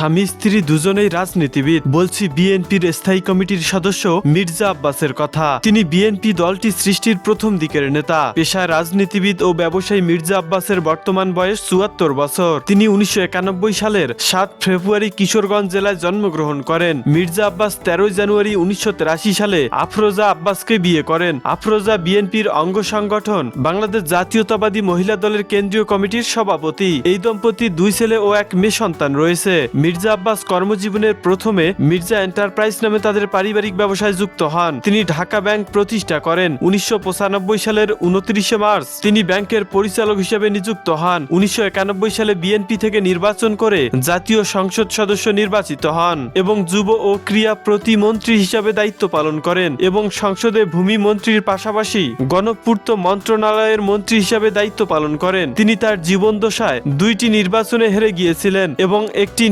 স্বামী, স্ত্রী দুজনেই রাজনীতিবিদ, বলছি বিএনপির স্থায়ী কমিটির সদস্য মির্জা আব্বাসের কথা। তিনি বিএনপি দলটি সৃষ্টির প্রথম দিকের নেতা। পেশায় রাজনীতিবিদ ও ব্যবসায়ী মির্জা আব্বাসের বর্তমান বয়স চুয়াত্তর বছর। তিনি উনিশশো একানব্বই সালের সাত ফেব্রুয়ারি কিশোরগঞ্জ জেলায় জন্মগ্রহণ করেন। মির্জা আব্বাস তেরোই জানুয়ারি উনিশশো সালে আফরোজা আব্বাসকে বিয়ে করেন। আফরোজা বিএনপির অঙ্গ সংগঠন, বাংলাদেশ জাতীয়তাবাদী মহিলা দলের কেন্দ্রীয় কমিটির সভাপতি। এই দম্পতি দুই ছেলে ও এক মেয়ে সন্তান রয়েছে। মির্জা আব্বাস কর্মজীবনের প্রথমে মির্জা এন্টারপ্রাইজ নামে তাদের পারিবারিক ব্যবসায় যুক্ত হন। তিনি ঢাকা ব্যাংক প্রতিষ্ঠা করেন উনিশশো পঁচানব্বই সালের উনত্রিশে মার্চ। তিনি ব্যাংকের পরিচালক হিসেবে নিযুক্ত হন। উনিশশো একানব্বই সালে বিএনপি থেকে নির্বাচন করে জাতীয় সংসদ সদস্য নির্বাচিত হন এবং যুব ও ক্রীড়া প্রতিমন্ত্রী হিসাবে দায়িত্ব পালন করেন এবং সংসদে ভূমি মন্ত্রীর পাশাপাশি গণপূর্ত মন্ত্রণালয়ের মন্ত্রী হিসাবে দায়িত্ব পালন করেন। তিনি তার জীবন দশায় দুইটি নির্বাচনে হেরে গিয়েছিলেন এবং একটি